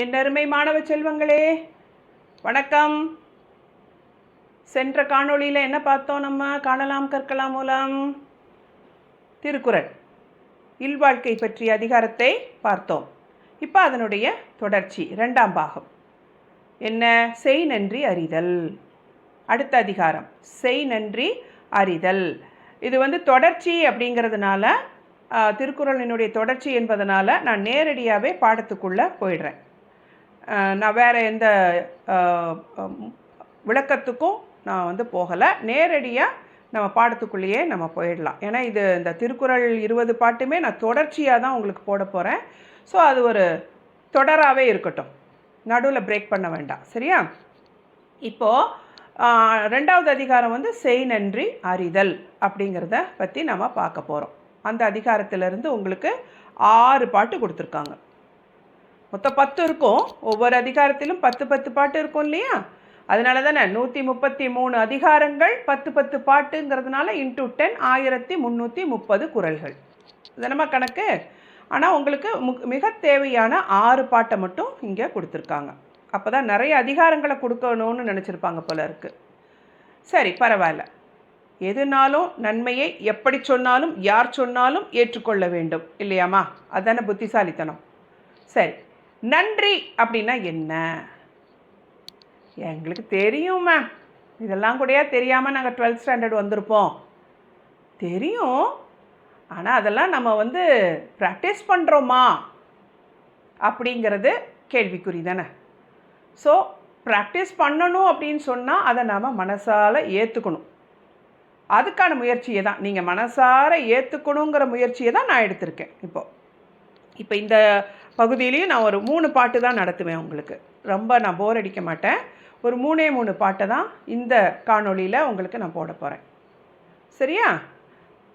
என் அருமை மாணவ செல்வங்களே வணக்கம். சென்ற காணொளியில் என்ன பார்த்தோம் நம்ம? காணலாம் கற்கலாம் மூலம். திருக்குறள். இல்வாழ்க்கை பற்றிய அதிகாரத்தை பார்த்தோம். இப்போ அதனுடைய தொடர்ச்சி ரெண்டாம் பாகம். என்ன? செய் நன்றி அறிதல். அடுத்த அதிகாரம். செய் நன்றி அறிதல். இது வந்து தொடர்ச்சி அப்படிங்கிறதுனால திருக்குறளினுடைய தொடர்ச்சி என்பதனால் நான் நேரடியாகவே பாடத்துக்குள்ளே போயிடுறேன். நான் வேறு எந்த விளக்கத்துக்கும் நான் வந்து போகலை. நேரடியாக நம்ம பாடத்துக்குள்ளேயே நம்ம போயிடலாம். ஏன்னா இது இந்த திருக்குறள் இருபது பாட்டுமே நான் தொடர்ச்சியாக தான் உங்களுக்கு போட போகிறேன் ஸோ அது ஒரு தொடராகவே இருக்கட்டும். நடுவில் பிரேக் பண்ண வேண்டாம். சரியா? இப்போது ரெண்டாவது அதிகாரம் வந்து செய் நன்றி அறிதல் அப்படிங்கிறத பற்றி நம்ம பார்க்க போகிறோம் அந்த அதிகாரத்திலிருந்து உங்களுக்கு ஆறு பாட்டு கொடுத்துருக்காங்க. மொத்தம் பத்து இருக்கும். ஒவ்வொரு அதிகாரத்திலும் பத்து பத்து பாட்டு இருக்கும் இல்லையா? அதனால தானே நூற்றி முப்பத்தி மூணு அதிகாரங்கள் பத்து பத்து பாட்டுங்கிறதுனால இன்டூ டென் ஆயிரத்தி முந்நூற்றி முப்பது குறள்கள் தினமா கணக்கு? ஆனால் உங்களுக்கு முக் மிக தேவையான ஆறு பாட்டை மட்டும் இங்கே கொடுத்துருக்காங்க. அப்போ தான் நிறைய அதிகாரங்களை கொடுக்கணும்னு நினச்சிருப்பாங்க போல இருக்குது சரி பரவாயில்ல. எதுனாலும் நன்மையை எப்படி சொன்னாலும் யார் சொன்னாலும் ஏற்றுக்கொள்ள வேண்டும். இல்லையாம்மா? அதானே புத்திசாலித்தனம். சரி. நன்றி அப்படின்னா என்ன? எங்களுக்கு தெரியும் மேம் இதெல்லாம் கூடயா தெரியாமல் நாங்கள் டுவெல்த் ஸ்டாண்டர்ட் வந்திருப்போம். தெரியும். ஆனால் அதெல்லாம் நம்ம வந்து ப்ராக்டிஸ் பண்ணுறோமா அப்படிங்கிறது கேள்விக்குறி தானே. ஸோ ப்ராக்டிஸ் பண்ணணும் அப்படின்னு சொன்னால் அதை நாம் மனசால் ஏற்றுக்கணும் அதுக்கான முயற்சியை தான். நீங்கள் மனசார ஏற்றுக்கணுங்கிற முயற்சியை தான் நான் எடுத்திருக்கேன் இப்போது இப்போ இந்த பகுதியிலையும் நான் ஒரு மூணு பாட்டு தான் நடத்துவேன் உங்களுக்கு. ரொம்ப நான் போர் அடிக்க மாட்டேன். ஒரு மூணே மூணு பாட்டை தான் இந்த காணொளியில் உங்களுக்கு நான் போட போகிறேன் சரியா?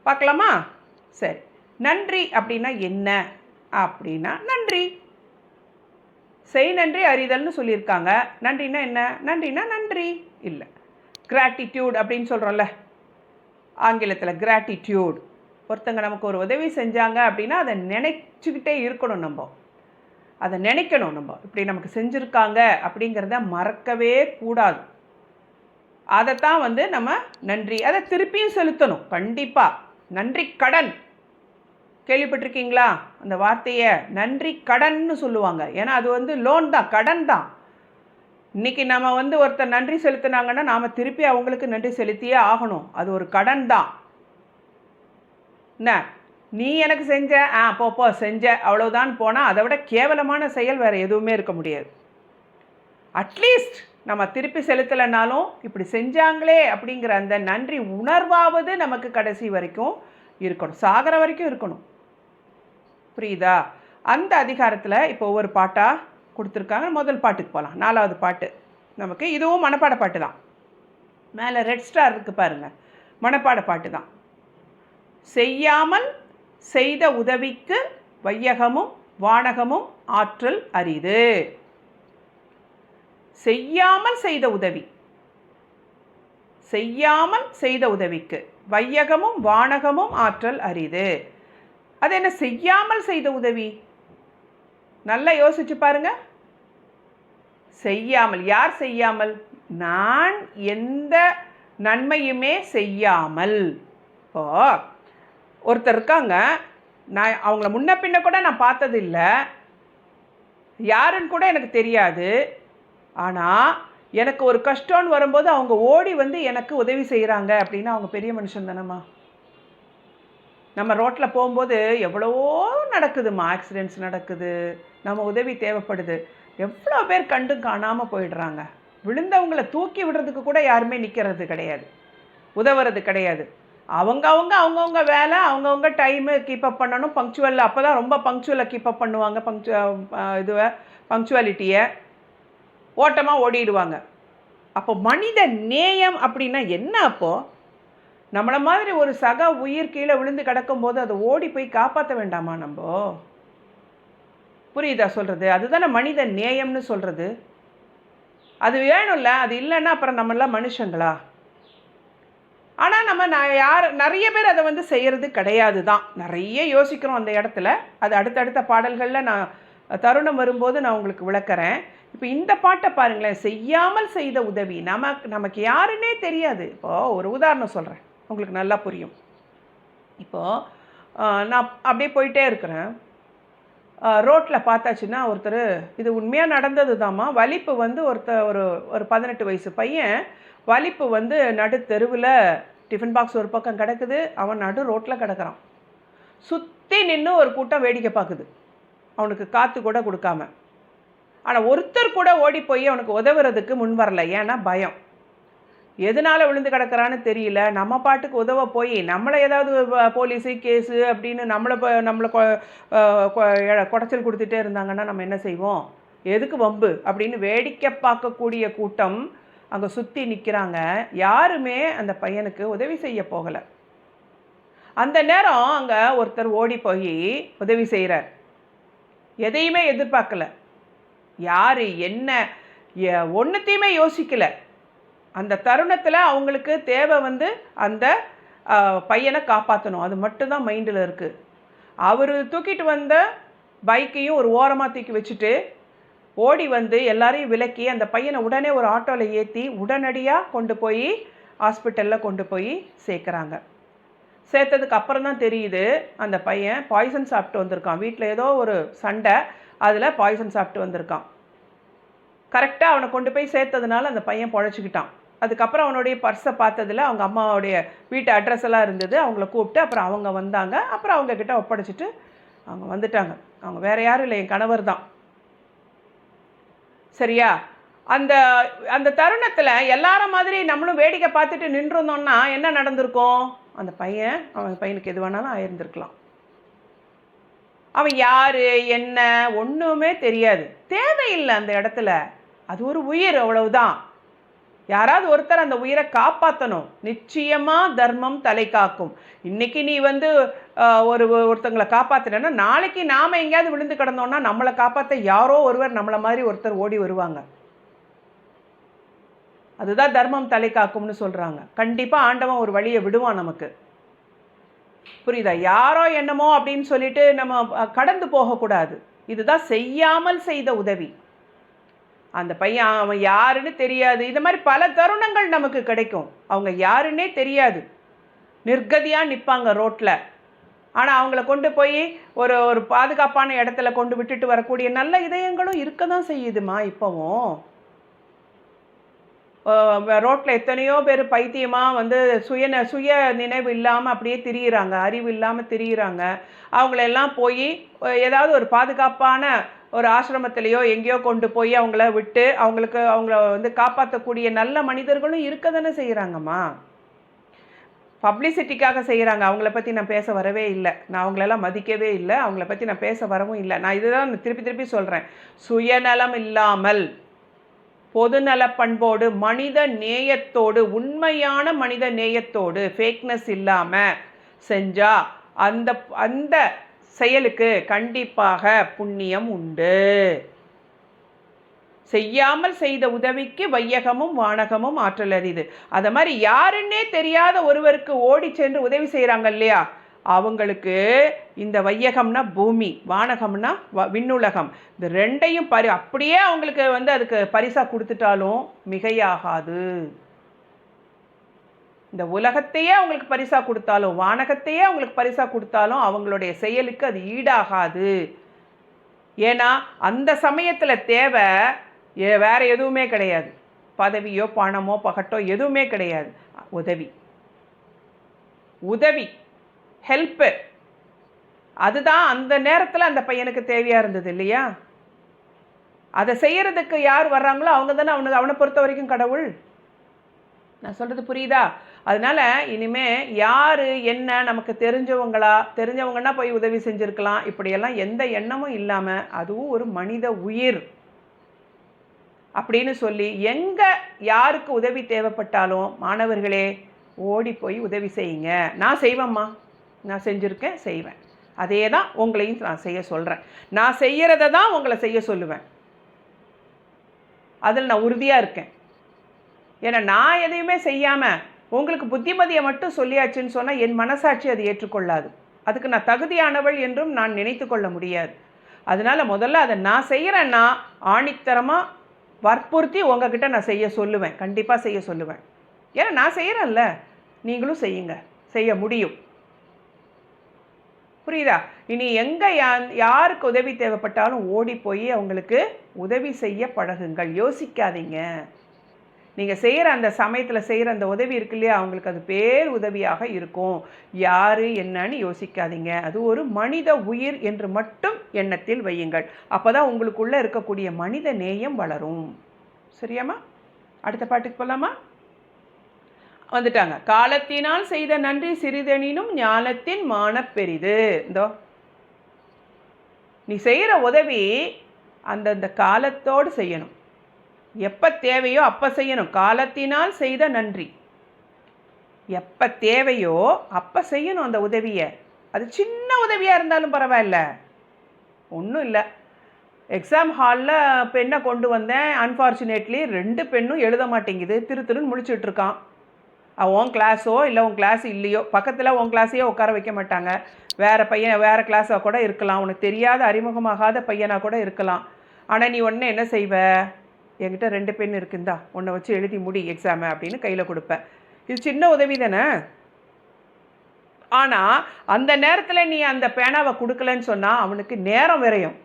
பார்க்கலாமா? சரி. நன்றி அப்படின்னா என்ன? அப்படின்னா நன்றி. செய் நன்றி அறிதல்னு சொல்லியிருக்காங்க. நன்றினா என்ன? நன்றினா நன்றி. இல்லை. கிராட்டிடியூட் அப்படின்னு சொல்கிறோம்ல ஆங்கிலத்தில் கிராட்டிடியூட் ஒருத்தங்க நமக்கு ஒரு உதவி செஞ்சாங்க அப்படின்னா அதை நினச்சிக்கிட்டே இருக்கணும் நம்ம. அதை நினைக்கணும் நம்ம. இப்படி நமக்கு செஞ்சுருக்காங்க அப்படிங்கிறத மறக்கவே கூடாது. அதைத்தான் வந்து நம்ம நன்றி அதை திருப்பியும் செலுத்தணும். கண்டிப்பாக நன்றி கடன். கேள்விப்பட்டிருக்கீங்களா? அந்த வார்த்தையை நன்றி கடன்னு சொல்லுவாங்க. ஏன்னா அது வந்து லோன் தான் கடன் தான். இன்றைக்கி நம்ம வந்து ஒருத்தர் நன்றி செலுத்தினாங்கன்னா நாம் திருப்பி அவங்களுக்கு நன்றி செலுத்தியே ஆகணும். அது ஒரு கடன் தான். என்ன? நீ எனக்கு செஞ்ச ஆ போ போ செஞ்ச அவ்வளோதான் போனால் அதை விட கேவலமான செயல் வேறு எதுவுமே இருக்க முடியாது. அட்லீஸ்ட் நம்ம திருப்பி செலுத்தலைனாலும் இப்படி செஞ்சாங்களே அப்படிங்கிற அந்த நன்றி உணர்வாவது நமக்கு கடைசி வரைக்கும் இருக்கணும். சாகிற வரைக்கும் இருக்கணும். புரியுதா? அந்த அதிகாரத்தில் இப்போ ஒவ்வொரு பாட்டாக கொடுத்துருக்காங்க. முதல் பாட்டுக்கு போகலாம் நாலாவது பாட்டு. நமக்கு இதுவும் மனப்பாட பாட்டு தான். மேலே ரெட் ஸ்டார் இருக்குது பாருங்கள் மனப்பாட பாட்டு தான். செய்யாமல் செய்த உதவிக்கு வையகமும் வானகமும் ஆற்றல் அரிது. செய்யாமல் செய்த உதவி. செய்யாமல் செய்த உதவிக்கு வையகமும் வானகமும் ஆற்றல் அரிது. அது என்ன செய்யாமல் செய்த உதவி? நல்லா யோசிச்சு பாருங்க. செய்யாமல் யார் செய்யாமல்? நான் எந்த நன்மையுமே செய்யாமல். இப்போ ஒருத்தர் இருக்காங்க. நான் அவங்கள முன்ன பின்ன கூட நான் பார்த்ததில்லை. யாருன்னு கூட எனக்கு தெரியாது. ஆனால் எனக்கு ஒரு கஷ்டம்னு வரும்போது அவங்க ஓடி வந்து எனக்கு உதவி செய்கிறாங்க அப்படின்னா அவங்க பெரிய மனுஷன் தானம்மா. நம்ம ரோட்டில் போகும்போது எவ்வளவோ நடக்குதுமா ஆக்சிடெண்ட்ஸ் நடக்குது. நம்ம உதவி தேவைப்படுது. எவ்வளோ பேர் கண்டும் காணாமல் போயிடுறாங்க. விழுந்தவங்கள தூக்கி விடுறதுக்கு கூட யாருமே நிற்கிறது கிடையாது. உதவுறது கிடையாது. அவங்க அவங்க அவங்கவுங்க வேலை அவங்கவுங்க டைமு கீப்பப் பண்ணணும். பங்க்சுவல் அப்போ தான் ரொம்ப பங்க்சுவலை கீப்பப் பண்ணுவாங்க. பங்க்சு இதுவை பங்க்சுவாலிட்டியை ஓட்டமாக ஓடிடுவாங்க. அப்போ மனித நேயம் அப்படின்னா என்ன அப்போது நம்மளை மாதிரி ஒரு சக உயிர் கீழே விழுந்து கிடக்கும்போது அதை ஓடி போய் காப்பாற்ற வேண்டாமா நம்ம? புரியுதா சொல்கிறது அதுதானே மனித நேயம்னு சொல்கிறது அது வேணும்ல அது இல்லைன்னா அப்புறம் நம்மளாம் மனுஷங்களா? ஆனால் நம்ம நான் யார் நிறைய பேர் அதை வந்து செய்கிறது கிடையாது தான் நிறைய யோசிக்கிறோம் அந்த இடத்துல. அது அடுத்தடுத்த பாடல்களில் நான் தருணம் வரும்போது நான் உங்களுக்கு விளக்குறேன். இப்போ இந்த பாட்டை பாருங்களேன். செய்யாமல் செய்த உதவி. நமக்கு நமக்கு யாருன்னே தெரியாது. இப்போது ஒரு உதாரணம் சொல்கிறேன் உங்களுக்கு நல்லா புரியும். இப்போது நான் அப்படியே போயிட்டே இருக்கிறேன். ரோட்டில் பார்த்தாச்சுன்னா ஒருத்தர் இது உண்மையாக நடந்தது தாம்மா வலிப்பு வந்து ஒருத்த ஒரு ஒரு பதினெட்டு வயசு பையன் வலிப்பு வந்து நடு தெருவில் டிஃபன் பாக்ஸ் ஒரு பக்கம் கிடக்குது அவன் நடு ரோட்டில் கிடக்குறான். சுற்றி நின்று ஒரு கூட்டம் வேடிக்கை பார்க்குது. அவனுக்கு காற்று கூட கொடுக்காம. ஆனால் ஒருத்தர் கூட ஓடி போய் அவனுக்கு உதவுறதுக்கு முன் வரல. ஏன்னா பயம். எதனால் விழுந்து கிடக்கிறான்னு தெரியல. நம்ம பாட்டுக்கு உதவ போய் நம்மளை ஏதாவது போலீஸு கேஸு அப்படின்னு நம்மளை இப்போ நம்மளை கொ- கொ- எ- குடைச்சல் கொடுத்துட்டே இருந்தாங்கன்னா நம்ம என்ன செய்வோம்? எதுக்கு வம்பு? அப்படின்னு வேடிக்கை பார்க்கக்கூடிய கூட்டம் அங்கே சுற்றி நிற்கிறாங்க யாருமே அந்த பையனுக்கு உதவி செய்ய போகலை. அந்த நேரம் அங்கே ஒருத்தர் ஓடி போய் உதவி செய்கிறார் எதையுமே எதிர்பார்க்கல. யார் என்ன ஒன்றுத்தையுமே யோசிக்கலை. அந்த தருணத்தில் அவங்களுக்கு தேவை வந்து அந்த பையனை காப்பாற்றணும் அது மட்டும்தான் மைண்டில் இருக்குது அவர் தூக்கிட்டு வந்த பைக்கையும் ஒரு ஓரமாக தூக்கி வச்சுட்டு ஓடி வந்து எல்லாரையும் விலக்கி அந்த பையனை உடனே ஒரு ஆட்டோவில் ஏற்றி உடனடியாக கொண்டு போய் ஹாஸ்பிட்டலில் கொண்டு போய் சேர்க்குறாங்க. சேர்த்ததுக்கு அப்புறம் தான் தெரியுது அந்த பையன் பாய்சன் சாப்பிட்டு வந்திருக்கான். வீட்டில் ஏதோ ஒரு சண்டை அதில் பாய்சன் சாப்பிட்டு வந்திருக்கான். கரெக்டாக அவனை கொண்டு போய் சேர்த்ததுனால அந்த பையன் பொழைச்சிக்கிட்டான். அதுக்கப்புறம் அவனுடைய பர்ஸை பார்த்ததில் அவங்க அம்மாவுடைய வீட்டு அட்ரஸ் எல்லாம் இருந்தது. அவங்கள கூப்பிட்டு அப்புறம் அவங்க வந்தாங்க. அப்புறம் அவங்கக்கிட்ட ஒப்படைச்சிட்டு அவங்க வந்துட்டாங்க. அவங்க வேறு யாரும் இல்லை. என் கணவர் தான். சரியா? அந்த அந்த தருணத்தில் எல்லார மாதிரி நம்மளும் வேடிக்கை பார்த்துட்டு நின்றுருந்தோம்னா என்ன நடந்திருக்கும்? அந்த பையன் அவன் பையனுக்கு எது வேணாலும் ஆயிருந்திருக்கலாம். அவன் யார் என்ன ஒன்றுமே தெரியாது. தேவையில்லை அந்த இடத்துல. அது ஒரு உயிர் அவ்வளவுதான். யாராவது ஒருத்தர் அந்த உயிரை காப்பாற்றணும் நிச்சயமாக தர்மம் தலை காக்கும். இன்றைக்கி நீ வந்து ஒரு ஒருத்தங்களை காப்பாற்றினா நாளைக்கு நாம் எங்கேயாவது விழுந்து கிடந்தோம்னா நம்மளை காப்பாற்ற யாரோ ஒருவர் நம்மளை மாதிரி ஒருத்தர் ஓடி வருவாங்க. அதுதான் தர்மம் தலை காக்கும்னு சொல்கிறாங்க கண்டிப்பாக ஆண்டவன் ஒரு வழியை விடுவான் நமக்கு. புரியுதா? யாரோ என்னமோ அப்படின்னு சொல்லிட்டு நம்ம கடந்து போகக்கூடாது. இதுதான் செய்யாமல் செய்த உதவி. அந்த பையன் அவன் யாருன்னு தெரியாது. இது மாதிரி பல தருணங்கள் நமக்கு கிடைக்கும். அவங்க யாருன்னே தெரியாது. நிர்கதியாக நிற்பாங்க ரோட்டில் ஆனால் அவங்கள கொண்டு போய் ஒரு ஒரு பாதுகாப்பான இடத்துல கொண்டு விட்டுட்டு வரக்கூடிய நல்ல இதயங்களும் இருக்க தான் செய்யுதுமா இப்போவும்? ரோட்டில் எத்தனையோ பேர் பைத்தியமாக வந்து சுய சுய நினைவு இல்லாமல் அப்படியே திரியிறாங்க அறிவு இல்லாமல் திரியிறாங்க. அவங்களெல்லாம் போய் ஏதாவது ஒரு பாதுகாப்பான ஒரு ஆசிரமத்திலேயோ எங்கேயோ கொண்டு போய் அவங்கள விட்டு அவங்களுக்கு அவங்கள வந்து காப்பாற்றக்கூடிய நல்ல மனிதர்களும் இருக்க தானே செய்கிறாங்கம்மா பப்ளிசிட்டிக்காக செய்கிறாங்க அவங்கள பற்றி நான் பேச வரவே இல்லை. நான் அவங்களெல்லாம் மதிக்கவே இல்லை. அவங்கள பற்றி நான் பேச வரவும் இல்லை. நான் இதுதான் திருப்பி திருப்பி சொல்கிறேன் சுயநலம் இல்லாமல் பொதுநல பண்போடு மனித நேயத்தோடு உண்மையான மனித நேயத்தோடு ஃபேக்னஸ் இல்லாமல் செஞ்சால் அந்த அந்த செயலுக்கு கண்டிப்பாக புண்ணியம் உண்டு. செய்யாமல் செய்த உதவிக்கு வையகமும் வானகமும் ஆற்றல் அரிது. அதை மாதிரி யாருன்னே தெரியாத ஒருவருக்கு ஓடி சென்று உதவி செய்கிறாங்க இல்லையா? அவங்களுக்கு இந்த வையகம்னா பூமி வானகம்னா வ- விண்ணுலகம். இந்த ரெண்டையும் பரி அப்படியே அவங்களுக்கு வந்து அதுக்கு பரிசாக கொடுத்துட்டாலும் மிகையாகாது. இந்த உலகத்தையே அவங்களுக்கு பரிசாக கொடுத்தாலும் வானகத்தையே அவங்களுக்கு பரிசாக கொடுத்தாலும் அவங்களுடைய செயலுக்கு அது ஈடாகாது. ஏன்னா அந்த சமயத்தில் தேவை வேறு வேற எதுவுமே கிடையாது. பதவியோ பணமோ பகட்டோ எதுவுமே கிடையாது. உதவி. உதவி. ஹெல்ப்பு அதுதான் அந்த நேரத்தில் அந்த பையனுக்கு தேவையாக இருந்தது இல்லையா? அதை செய்கிறதுக்கு யார் வர்றாங்களோ அவங்க தானே அவனுக்கு அவனை பொறுத்த வரைக்கும் கடவுள். நான் சொல்கிறது புரியுதா? அதனால இனிமேல் யார் என்ன நமக்கு தெரிஞ்சவங்களா தெரிஞ்சவங்கன்னா போய் உதவி செஞ்சுருக்கலாம். இப்படியெல்லாம் எந்த எண்ணமும் இல்லாமல் அதுவும் ஒரு மனித உயிர். அப்படின்னு சொல்லி எங்கே யாருக்கு உதவி தேவைப்பட்டாலும் மாணவர்களே ஓடி போய் உதவி செய்யுங்க. நான் செய்வேம்மா. நான் செஞ்சுருக்கேன் செய்வேன். அதே தான் உங்களையும் நான் செய்ய சொல்கிறேன் நான் செய்கிறத தான் உங்களை செய்ய சொல்லுவேன். அதில் நான் உறுதியாக இருக்கேன். ஏன்னா நான் எதையுமே செய்யாமல் உங்களுக்கு புத்திமதியை மட்டும் சொல்லியாச்சுன்னு சொன்னால் என் மனசாட்சி அது ஏற்றுக்கொள்ளாது. அதுக்கு நான் தகுதியானவள் என்றும் நான் நினைத்து கொள்ள முடியாது. அதனால முதல்ல அதை நான் செய்கிறேன்னா ஆணித்தரமாக வற்புறுத்தி உங்ககிட்ட நான் செய்ய சொல்லுவேன். கண்டிப்பாக செய்ய சொல்லுவேன். ஏன்னா நான் செய்கிறேன்ல நீங்களும் செய்யுங்க. செய்ய முடியும். புரியுதா? இனி எங்கே யா யாருக்கு உதவி தேவைப்பட்டாலும் ஓடி போய் அவங்களுக்கு உதவி செய்ய பழகுங்கள். யோசிக்காதீங்க. நீங்கள் செய்கிற அந்த சமயத்தில் செய்கிற அந்த உதவி இருக்கு இல்லையா? அவங்களுக்கு அது பேர் உதவியாக இருக்கும். யார் என்னன்னு யோசிக்காதீங்க. அது ஒரு மனித உயிர் என்று மட்டும் எண்ணத்தில் வையுங்கள். அப்போ தான் உங்களுக்குள்ளே இருக்கக்கூடிய மனித நேயம் வளரும். சரியாம்மா? அடுத்த பாட்டுக்கு போகலாமா வந்துட்டாங்க. காலத்தினால் செய்த நன்றி சிறிதெனினும் ஞானத்தின் மான பெரிது இந்தோ. நீ செய்கிற உதவி அந்தந்த காலத்தோடு செய்யணும். எப்போ தேவையோ அப்போ செய்யணும். காலத்தினால் செய்த நன்றி. எப்போ தேவையோ அப்போ செய்யணும் அந்த உதவியை. அது சின்ன உதவியாக இருந்தாலும் பரவாயில்ல. ஒன்றும் இல்லை. எக்ஸாம் ஹாலில் பெண்ணை கொண்டு வந்தேன். அன்ஃபார்ச்சுனேட்லி ரெண்டு பெண்ணும் எழுத மாட்டேங்குது. திரு திருன்னு முடிச்சுட்ருக்கான் இருக்கான். உன் கிளாஸோ இல்லை உன் கிளாஸ் இல்லையோ? பக்கத்தில் உன் கிளாஸையோ உட்கார வைக்க மாட்டாங்க. வேறு பையன் வேறு கிளாஸாக கூட இருக்கலாம். உனக்கு தெரியாத அறிமுகமாகாத பையனாக கூட இருக்கலாம். ஆனால் நீ உடனே என்ன செய்வ? என்கிட்ட ரெண்டு பெண் இருக்குந்தா. உன்னை வச்சு எழுதி முடி எக்ஸாமை அப்படின்னு கையில் கொடுப்பேன் இது சின்ன உதவி தானே? ஆனால் அந்த நேரத்தில் நீ அந்த பேனாவை கொடுக்கலன்னு சொன்னால் அவனுக்கு நேரம் விரையும்.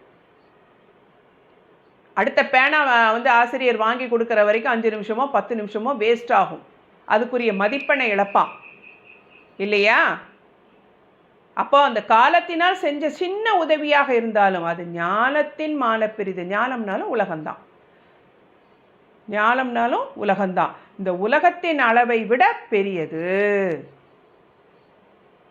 அடுத்த பேனாவை வந்து ஆசிரியர் வாங்கி கொடுக்குற வரைக்கும் அஞ்சு நிமிஷமோ பத்து நிமிஷமோ வேஸ்ட் ஆகும். அதுக்குரிய மதிப்பெண்ணை இழப்பான். இல்லையா? அப்போ அந்த காலத்தினால் செஞ்ச சின்ன உதவியாக இருந்தாலும் அது ஞானத்தின் மானப்பிரிது. ஞானம்னாலும் உலகம்தான். ஞானம்னாலும் உலகம்தான். இந்த உலகத்தின் அளவை விட பெரியது.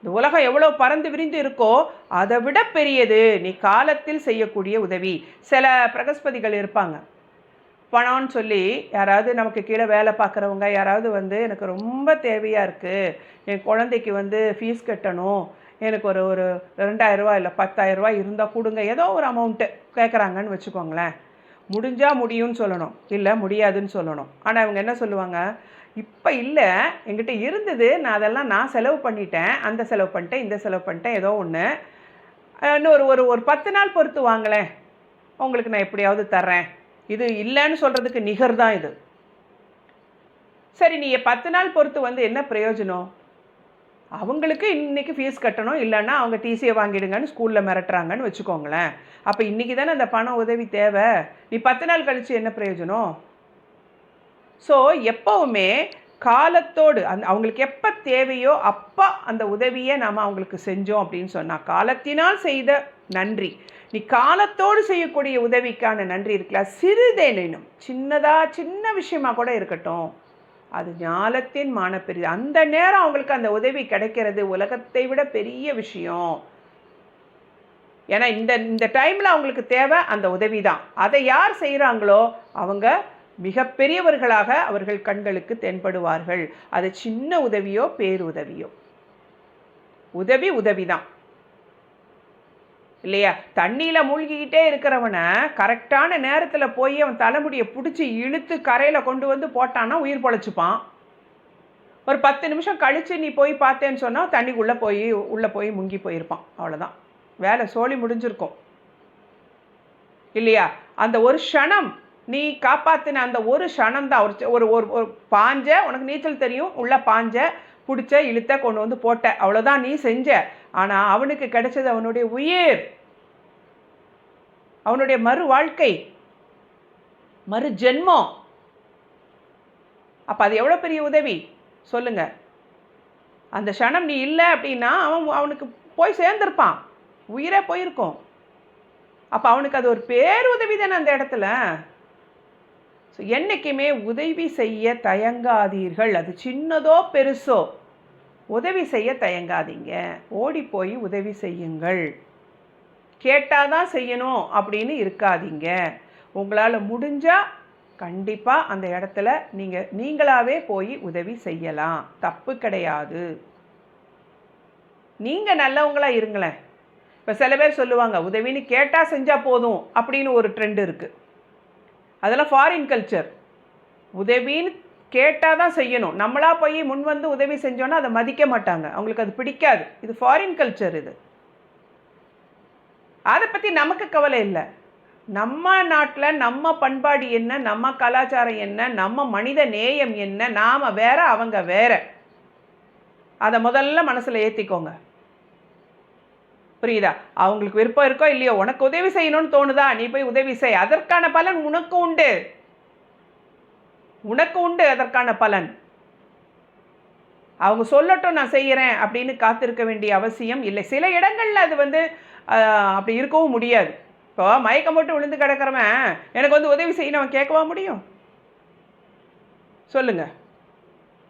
இந்த உலகம் எவ்வளோ பறந்து விரிந்து இருக்கோ அதை விட பெரியது. நீ காலத்தில் செய்யக்கூடிய உதவி. சில பிரகஸ்பதிகள் இருப்பாங்க. பணம்னு சொல்லி யாராவது நமக்கு கீழே வேலை பார்க்குறவங்க யாராவது வந்து எனக்கு ரொம்ப தேவையாக இருக்குது என் குழந்தைக்கு வந்து ஃபீஸ் கட்டணும். எனக்கு ஒரு ஒரு ரெண்டாயிரரூவா இல்லை பத்தாயிரரூவா இருந்தால் கொடுங்க. ஏதோ ஒரு அமௌண்ட்டு கேட்குறாங்கன்னு வச்சுக்கோங்களேன். முடிஞ்சால் முடியும்னு சொல்லணும். இல்லை முடியாதுன்னு சொல்லணும். ஆனால் இவங்க என்ன சொல்லுவாங்க? இப்போ இல்லை. என்கிட்ட இருந்தது. நான் அதெல்லாம் நான் செலவு பண்ணிட்டேன். அந்த செலவு பண்ணிட்டேன் இந்த செலவு பண்ணிட்டேன். ஏதோ ஒன்று இன்னும் ஒரு ஒரு ஒரு பத்து நாள் பொறுத்து வாங்களேன். உங்களுக்கு நான் எப்படியாவது தர்றேன். இது இல்லைன்னு சொல்கிறதுக்கு நிகர் தான் இது. சரி நீ பத்து நாள் பொறுத்து வந்து என்ன பிரயோஜனம்? அவங்களுக்கு இன்றைக்கி ஃபீஸ் கட்டணும் இல்லைன்னா அவங்க டிசியை வாங்கிடுங்கன்னு ஸ்கூலில் மிரட்டுறாங்கன்னு வச்சுக்கோங்களேன். அப்போ இன்றைக்கி தானே அந்த பண உதவி தேவை. நீ பத்து நாள் கழித்து என்ன பிரயோஜனம்? ஸோ எப்போவுமே காலத்தோடு அந் அவங்களுக்கு எப்போ தேவையோ அப்போ அந்த உதவியை நாம் அவங்களுக்கு செஞ்சோம் அப்படின்னு சொன்னால் காலத்தினால் செய்த நன்றி. நீ காலத்தோடு செய்யக்கூடிய உதவிக்கான நன்றி இருக்குல்ல சிறிதேனும் சின்னதாக சின்ன விஷயமாக கூட இருக்கட்டும். அது ஞானத்தின் மானப்பெரிய அந்த நேரம் அவங்களுக்கு அந்த உதவி கிடைக்கிறது உலகத்தை விட பெரிய விஷயம். ஏன்னா இந்த இந்த டைமில் அவங்களுக்கு தேவை அந்த உதவி தான் அதை யார் செய்கிறாங்களோ அவங்க மிகப்பெரியவர்களாக அவர்கள் கண்களுக்கு தென்படுவார்கள். அது சின்ன உதவியோ பேருதவியோ உதவி உதவிதான். இல்லையா? தண்ணியில் மூழ்கிக்கிட்டே இருக்கிறவனை கரெக்டான நேரத்தில் போய் அவன் தலைமுடியை பிடிச்சி இழுத்து கரையில் கொண்டு வந்து போட்டான்னா உயிர் பொழைச்சிப்பான். ஒரு பத்து நிமிஷம் கழித்து நீ போய் பார்த்தேன்னு சொன்னால் தண்ணிக்குள்ளே போய் உள்ளே போய் முங்கி போயிருப்பான். அவ்வளோதான் வேலை சோழி முடிஞ்சிருக்கும். இல்லையா? அந்த ஒரு க்ஷணம் நீ காப்பாற்றின அந்த ஒரு க்ஷணம் தான் ஒரு ஒரு ஒரு பாஞ்ச உனக்கு நீச்சல் தெரியும் உள்ள பாஞ்ச பிடிச்ச இழுத்த கொண்டு வந்து போட்ட. அவ்வளோதான் நீ செஞ்ச. ஆனால் அவனுக்கு கிடைச்சது அவனுடைய உயிர். அவனுடைய மறு வாழ்க்கை. மறு ஜென்மம். அப்போ அது எவ்வளோ பெரிய உதவி? சொல்லுங்க. அந்த க்ஷணம் நீ இல்லை அப்படின்னா அவன் அவனுக்கு போய் சேர்ந்துருப்பான். உயிரே போயிருக்கும். அப்போ அவனுக்கு அது ஒரு பேருதவி தானே அந்த இடத்துல? ஸோ என்றைக்குமே உதவி செய்ய தயங்காதீர்கள். அது சின்னதோ பெருசோ. உதவி செய்ய தயங்காதீங்க. ஓடி போய் உதவி செய்யுங்கள். கேட்டால் தான் செய்யணும் அப்படின்னு இருக்காதீங்க. உங்களால் முடிஞ்சால் கண்டிப்பாக அந்த இடத்துல நீங்கள் நீங்களாகவே போய் உதவி செய்யலாம். தப்பு கிடையாது. நீங்கள் நல்லவங்களாக இருங்களேன். இப்போ சில பேர் சொல்லுவாங்க உதவின்னு கேட்டால் செஞ்சால் போதும் அப்படின்னு ஒரு ட்ரெண்ட் இருக்குது அதெல்லாம் ஃபாரின் கல்ச்சர் உதவின்னு கேட்டால் தான் செய்யணும். நம்மளாக போய் முன் வந்து உதவி செஞ்சோன்னா அதை மதிக்க மாட்டாங்க. அவங்களுக்கு அது பிடிக்காது. இது ஃபாரின் கல்ச்சர் இது. அதை பற்றி நமக்கு கவலை இல்லை. நம்ம நாட்டில் நம்ம பண்பாடு என்ன நம்ம கலாச்சாரம் என்ன நம்ம மனித நேயம் என்ன நாம் வேற அவங்க வேற. அதை முதல்ல மனசில் ஏற்றிக்கோங்க புரியுதா? அவங்களுக்கு விருப்பம் இருக்கோ இல்லையோ உனக்கு உதவி செய்யணும்னு தோணுதா? நீ போய் உதவி செய். அதற்கான பலன் உனக்கு உண்டு. உனக்கு உண்டு அதற்கான பலன். அவங்க சொல்லட்டும் நான் செய்கிறேன் அப்படின்னு காத்திருக்க வேண்டிய அவசியம் இல்லை. சில இடங்களில் அது வந்து அப்படி இருக்கவும் முடியாது. இப்போ மயக்கம் போட்டு விழுந்து கிடக்கிறவன் எனக்கு வந்து உதவி செய்யணும் அவன் கேட்கவா முடியும்? சொல்லுங்க.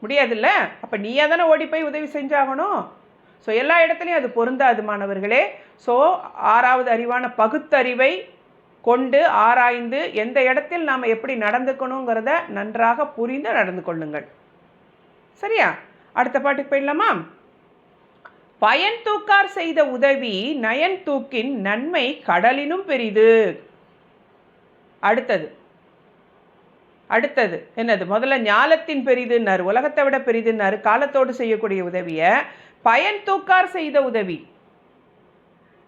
முடியாதுல்ல? அப்போ நீயே தானே ஓடி போய் உதவி செஞ்சாகணும்? ஸோ எல்லா இடத்துலையும் அது பொருந்தாது மாணவர்களே. ஸோ ஆறாவது அறிவான பகுத்தறிவை கொண்டு ஆராய்ந்து எந்த இடத்தில் நாம் எப்படி நடந்துக்கணுங்கிறத நன்றாக புரிந்து நடந்து கொள்ளுங்கள். சரியா? அடுத்த பாட்டுக்கு போயிடலாமா? பயன் தூக்கார் செய்த உதவி நயன் தூக்கின் நன்மை கடலினும் பெரிது. அடுத்தது. அடுத்தது. என்னது? முதல்ல ஞாலத்தின் பெரிதுன்னாரு உலகத்தை விட பெரிதுன்னாரு காலத்தோடு செய்யக்கூடிய உதவியை பயன் தூக்கார் செய்த உதவி.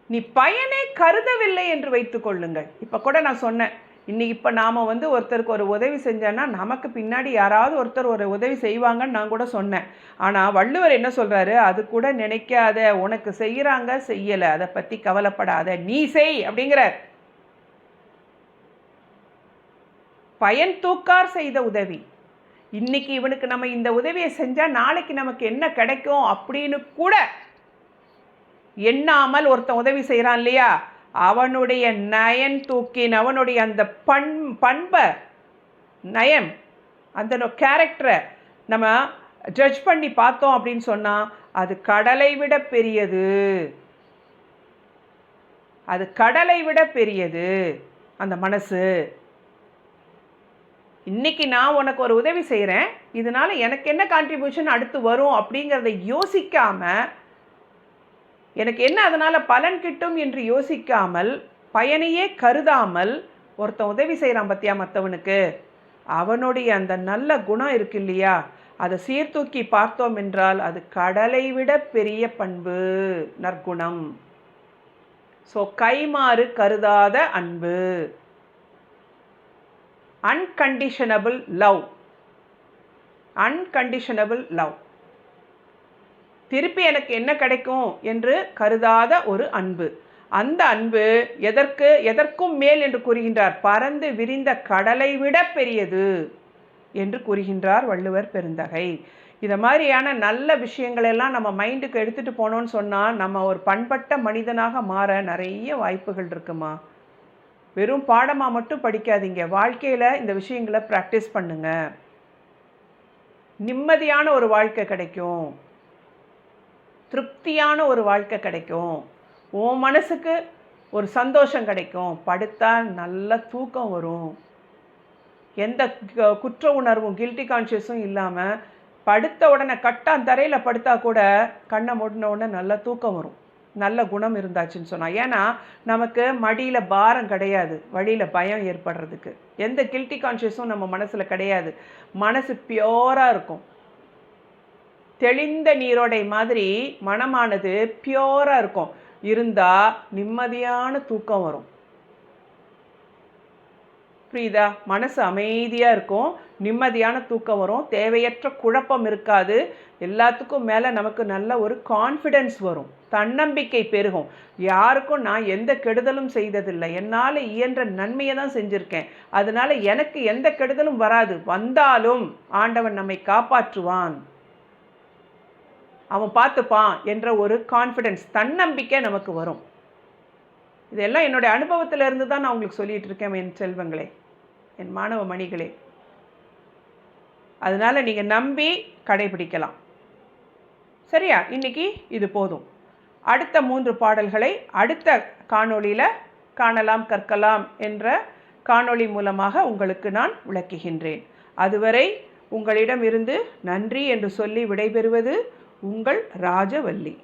நீ பயனே கருதவில்லை என்று வைத்துக் கொள்ளுங்கள். இப்போ கூட நான் சொன்னேன். இன்னைக்கு இப்போ நாம் வந்து ஒருத்தருக்கு ஒரு உதவி செஞ்சோன்னா நமக்கு பின்னாடி யாராவது ஒருத்தர் ஒரு உதவி செய்வாங்கன்னு நான் கூட சொன்னேன். ஆனால் வள்ளுவர் என்ன சொல்கிறாரு அது கூட நினைக்காத உனக்கு செய்கிறாங்க செய்யலை. அதை பற்றி கவலைப்படாத. நீ செய் அப்படிங்கிறார். பயன் தூக்கார் செய்த உதவி. இன்னைக்கு இவனுக்கு நம்ம இந்த உதவியை செஞ்சால் நாளைக்கு நமக்கு என்ன கிடைக்கும் அப்படின்னு கூட எண்ணாமல் ஒருத்தன் உதவி செய்கிறான் இல்லையா? அவனுடைய நயன் தூக்கின் அவனுடைய அந்த பண் பண்பை நயம் அந்த கேரக்டரை நம்ம ஜட்ஜ் பண்ணி பார்த்தோம் அப்படின்னு சொன்னால் அது கடலை விட பெரியது. அது கடலை விட பெரியது. அந்த மனசு. இன்றைக்கி நான் உனக்கு ஒரு உதவி செய்கிறேன் இதனால் எனக்கு என்ன கான்ட்ரிபியூஷன் அடுத்து வரும் அப்படிங்கிறத யோசிக்காமல் எனக்கு என்ன அதனால் பலன் கிட்டும் என்று யோசிக்காமல் பயனையே கருதாமல் ஒருத்தன் உதவி செய்கிறான் பத்தியா மற்றவனுக்கு அவனுடைய அந்த நல்ல குணம் இருக்கு இல்லையா? அதை சீர்தூக்கி பார்த்தோம் என்றால் அது கடலை விட பெரிய பண்பு நற்குணம். ஸோ கைமாறு கருதாத அன்பு. அன்கண்டிஷனபிள் லவ் அன்கண்டிஷனபிள் லவ் திருப்பி எனக்கு என்ன கிடைக்கும் என்று கருதாத ஒரு அன்பு. அந்த அன்பு எதற்கு எதற்கும் மேல் என்று கூறுகின்றார். பறந்து விரிந்த கடலை விட பெரியது என்று கூறுகின்றார் வள்ளுவர் பெருந்தகை. இதை மாதிரியான நல்ல விஷயங்களெல்லாம் நம்ம மைண்டுக்கு எடுத்துகிட்டு போனோம்னு சொன்னால் நம்ம ஒரு பண்பட்ட மனிதனாக மாற நிறைய வாய்ப்புகள் இருக்குமா? வெறும் பாடமாக மட்டும் படிக்காதீங்க. வாழ்க்கையில் இந்த விஷயங்களை ப்ராக்டிஸ் பண்ணுங்க. நிம்மதியான ஒரு வாழ்க்கை கிடைக்கும். திருப்தியான ஒரு வாழ்க்கை கிடைக்கும். உன் மனசுக்கு ஒரு சந்தோஷம் கிடைக்கும். படுத்தா நல்ல தூக்கம் வரும். எந்த குற்ற உணர்வும் கில்ட்டி கான்ஷியஸும் இல்லாமல் படுத்த உடனே கட்டான் தரையில் படுத்தா கூட கண்ணை மூடின உடனே நல்ல தூக்கம் வரும். நல்ல குணம் இருந்தாச்சுன்னு சொன்னால் ஏன்னா நமக்கு மடியில் பாரம் கிடையாது. வழியில் பயம் ஏற்படுறதுக்கு. எந்த கில்ட்டி கான்ஷியஸும் நம்ம மனசில் கிடையாது. மனசு பியோராக இருக்கும். தெளிந்த நீரோடை மாதிரி மனமானது பியோராக இருக்கும். இருந்தால் நிம்மதியான தூக்கம் வரும். புரியுதா மனசு அமைதியாக இருக்கும். நிம்மதியான தூக்கம் வரும். தேவையற்ற குழப்பம் இருக்காது. எல்லாத்துக்கும் மேலே நமக்கு நல்ல ஒரு கான்ஃபிடென்ஸ் வரும். தன்னம்பிக்கை பெருகும். யாருக்கும் நான் எந்த கெடுதலும் செய்ததில்லை. என்னால் இயன்ற நன்மையை தான் செஞ்சுருக்கேன். அதனால் எனக்கு எந்த கெடுதலும் வராது. வந்தாலும் ஆண்டவன் நம்மை காப்பாற்றுவான். அவன் பார்த்துப்பான் என்ற ஒரு கான்ஃபிடென்ஸ் தன்னம்பிக்கை நமக்கு வரும். இதெல்லாம் என்னுடைய அனுபவத்திலிருந்து தான் நான் உங்களுக்கு சொல்லிகிட்டு இருக்கேன் என் செல்வங்களே. என் மாணவ மணிகளே. அதனால் நீங்கள் நம்பி கடைபிடிக்கலாம். சரியா? இன்னைக்கு இது போதும். அடுத்த மூன்று பாடல்களை அடுத்த காணொளியில் காணலாம் கற்கலாம் என்ற காணொளி மூலமாக உங்களுக்கு நான் விளக்குகின்றேன். அதுவரை உங்களிடம் இருந்து நன்றி என்று சொல்லி விடைபெறுவது உங்கள் ராஜவல்லி.